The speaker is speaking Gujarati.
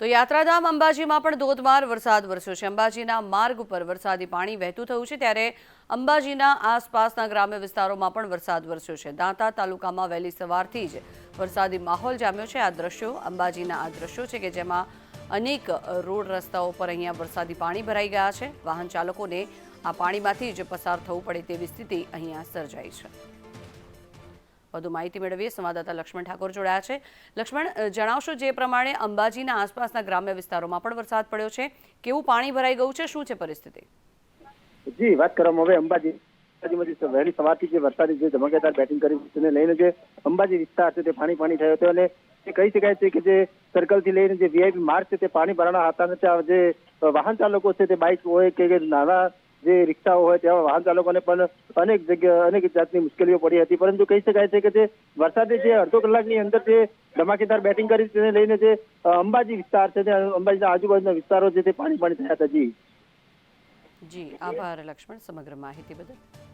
તો યાત્રાધામ અંબાજીમાં પણ ધોધમાર વરસાદ વરસ્યો છે. અંબાજીના માર્ગ ઉપર વરસાદી પાણી વહેતું થયું છે ત્યારે અંબાજીના આસપાસના ગ્રામ્ય વિસ્તારોમાં પણ વરસાદ વરસ્યો છે. દાંતા તાલુકામાં વહેલી સવારથી જ વરસાદી માહોલ જામ્યો છે. આ દ્રશ્યો અંબાજીના આ દ્રશ્યો છે કે જેમાં અનેક રોડ રસ્તાઓ પર અહીંયા વરસાદી પાણી ભરાઈ ગયા છે. વાહન ચાલકોને આ પાણીમાંથી જ પસાર થવું પડે તેવી સ્થિતિ અહીંયા સર્જાઈ છે. વધુ માહિતી મેળવીએ. સંવાદદાતા લક્ષ્મણ ઠાકોર જોડાયા છે. લક્ષ્મણ જણાવશો જે પ્રમાણે અંબાજીના આસપાસના ગ્રામ્ય વિસ્તારોમાં પણ વરસાદ પડ્યો છે. કેવું પાણી ભરાઈ ગયું છે? શું છે પરિસ્થિતિ? જી, વાત કરવામાં હવે અંબાજી, અંબાજીમાંથી વહેલી સવારથી જે વરસાદી જે ધમાકેદાર બેટિંગ કરી તેને લઈને જે અંબાજી વિસ્તાર છે, તે પાણી પાણી થયો હતો. અને એ કહી શકાય છે કે જે સર્કલથી લઈને જે વીઆઈપી માર્ગ છે, તે પાણી ભરાણા હતા અને ત્યાં જે વાહન ચાલકો છે, તે બાઇક હોય કે નાના જે રિક્ષાઓ હોય તેવા વાહન ચાલકોને પણ અનેક જગ્યા, અનેક જાતની મુશ્કેલીઓ પડી હતી. પરંતુ કહી શકાય છે કે જે વરસાદે જે અડધો કલાકની અંદર જે ધમાકેદાર બેટિંગ કરી તેને લઈને જે અંબાજી વિસ્તાર છે તે અંબાજીના આજુબાજુના વિસ્તારો છે, તે પાણી પાણી થયા હતા. જી. જી, આભાર લક્ષ્મણ, સમગ્ર માહિતી બદલ.